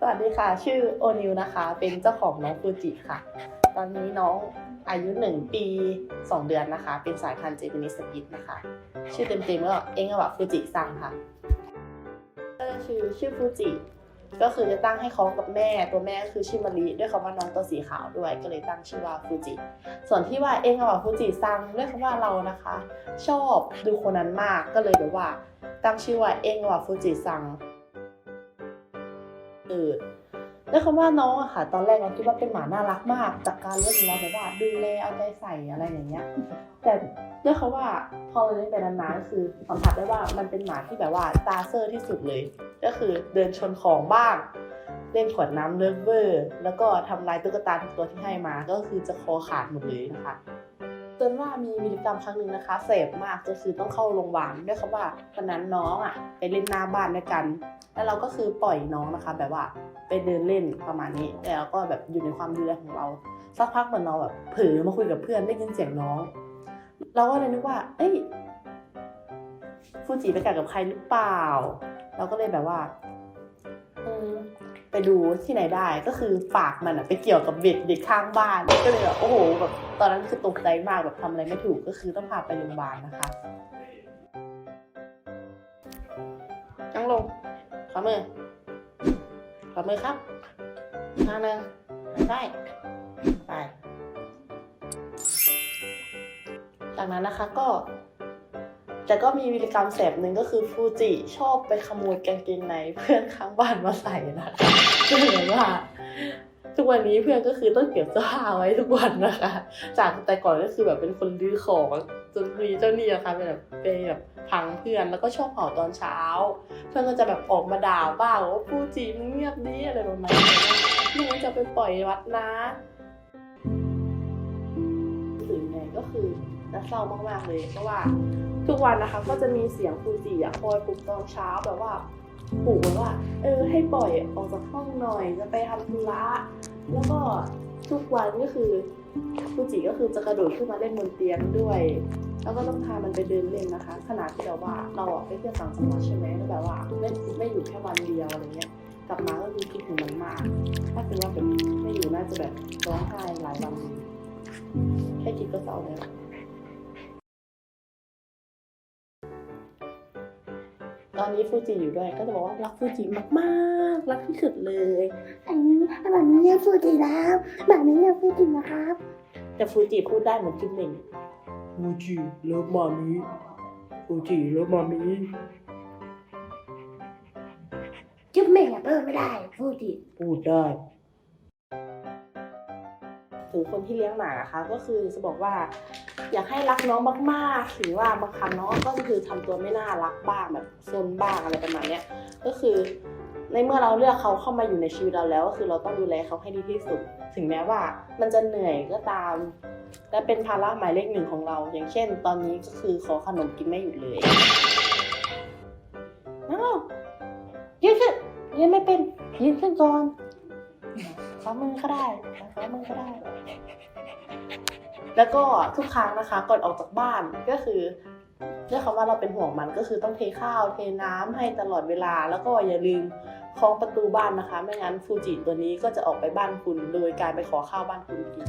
สวัสดีค่ะ ชื่อโอนิวนะคะ เป็นเจ้าของน้องฟูจิค่ะ ตอนนี้น้องอายุ 1 ปี 2 เดือนนะคะ เป็นสายพันธุ์เจแปนิสปิดนะคะ ชื่อเต็มๆก็เองว่าฟูจิซังค่ะก็ชื่อชื่อฟูจิ ก็คือจะตั้งให้เขากับแม่ ตัวแม่ก็คือชื่อมารีด้วยคำว่าน้องตัวสีขาวด้วย ก็เลยตั้งชื่อว่าฟูจิ ส่วนที่ว่าเองกับฟูจิซังด้วยคำว่าเรานะคะ ชอบดูคนนั้นมาก ก็เลยแบบว่า ตั้งชื่อว่าเองกับฟูจิซัง เออด้วคำว่าน้องอะค่ะ ตอนแรกเราคิดว่าเป็นหมาน่ารักมาก จากการเลี้ยงของเราแบบว่าดูแลเอาใจใส่อะไรอย่างเงี้ย แต่ด้วยคำว่าพอเราเลี้ยงไปนานๆคือสัมผัสได้ว่ามันเป็นหมาที่แบบว่าตาเซอร์ที่สุดเลย ก็คือเดินชนของบ้าง เล่นขวดน้ำเลิฟเวอร์ แล้วก็ทำลายตุ๊กตาทุกตัวที่ให้มาก็คือจะคอขาดหมดเลยนะคะ จนว่ามีวิธีกรรมครั้งหนึ่งนะคะเสพมากก็คือต้องเข้าโรงพยาบาลด้วยคำว่าวันนั้นน้องอะไปเล่นหน้าบ้านด้วยกัน แล้วเราก็คือปล่อยน้องนะคะ แบบว่าไปเดินเล่นประมาณนี้แล้วก็แบบอยู่ในความดูแลของเราสักพักเหมือนเราแบบเผลอมาคุยกับเพื่อนได้ยินเสียงน้อง เราก็เลยนึกว่า เอ้ยฟูจิไปกัดกับใครหรือเปล่า เราก็เลยแบบว่า อืม ไปดูที่ไหนได้ก็คือฝากมันอะไปเกี่ยวกับเด็กเด็กข้างบ้านก็เลยแบบโอ้โหแบบตอนนั้นคือตกใจมากแบบทำอะไรไม่ถูกก็คือต้องพาไปโรงพยาบาลนะคะนั่งลงขอมือขอมือครับข้างหนึ่งได้ไป จากนั้นนะคะก็ แต่ก็มีวิธีกรรมแสบหนึ่งก็คือฟูจิชอบไปขโมยกางเกงในเพื่อนข้างบ้านมาใส่นะคะก็เหมือนว่าทุกวันนี้เพื่อนก็คือต้องเก็บเสื้อผ้าไว้ทุกวันนะคะ จากแต่ก่อนก็คือแบบเป็นคนดื้อของจนมีเจ้านี้อะคะเป็นแบบไปแบบพังเพื่อนแล้วก็ชอบเผาตอนเช้า เพื่อนก็จะแบบออกมาด่าบ้างว่าฟูจิมึงเงียบดีอะไรประมาณนี้ไม่งั้นจะไปปล่อยวัดนะสื่อไงก็คือ จะเศร้ามากๆเลยเพราะว่าทุกวันนะคะก็จะมีเสียงฟูจิอะคอยปลุกตอนเช้าแบบว่าปลุกว้ว่า เออ ให้ปล่อยออกจากห้องหน่อยจะไปทำธุระแล้วก็ทุกวันก็คือฟูจิก็คือจะกระโดดขึ้นมาเล่นบนเตียงด้วย แล้วก็ต้องพามันไปเดินเล่นนะคะ ขนาดที่แบบว่าเราอะไปเที่ยวต่างจังหวัดใช่ไหมแล้วแบบว่าไม่ไม่อยู่แค่วันเดียวอะไรเงี้ยกลับมาก็คือคิดถึงมันมาก ถ้าเป็นว่าแบบไม่อยู่น่าจะแบบร้องไห้หลายวันแค่คิดก็เศร้าแล้ว ตอนนี้ฟูจิอยู่ด้วย ก็จะบอกว่ารักฟูจิมากๆ รักที่สุดเลยอันนี้แบบนี้เรียกฟูจิแล้วแบบนี้เรียกฟูจินะครับ แต่ฟูจิพูดได้เหมือนจิมเหม่งฟูจิเลิฟมามิฟูจิเลิฟมามิจุ๊บเม่งอะเพิ่มไม่ได้ฟูจิพูดได้ถึงคนที่เลี้ยงหมานะคะก็คือจะบอกว่า อยากให้รักน้องมากๆถึงว่าบางครั้งน้องก็คือทำตัวไม่น่ารักบ้างแบบซนบ้างอะไรประมาณเนี้ยก็คือในเมื่อเราเลือกเขาเข้ามาอยู่ในชีวิตเราแล้วก็คือเราต้องดูแลเขาให้ดีที่สุด ถึงแม้ว่ามันจะเหนื่อยก็ตาม และเป็นภาระหมายเลขหนึ่งของเรา อย่างเช่น ตอนนี้ก็คือขอขนมกินไม่หยุดเลยน้าวยืนขึ้นยืนไม่เป็นยืนขึ้นก่อน ฟ้ามือก็ได้ฟ้ามือก็ได้ แล้วก็ทุกครั้งนะคะ ก่อนออกจากบ้านก็คือด้วยคำว่าเราเป็นห่วงมันก็คือต้องเทข้าวเทน้ำให้ตลอดเวลา แล้วก็อย่าลืมคล้องประตูบ้านนะคะ ไม่งั้นฟูจิตัวนี้ก็จะออกไปบ้านคุณ โดยการไปขอข้าวบ้านคุณกิน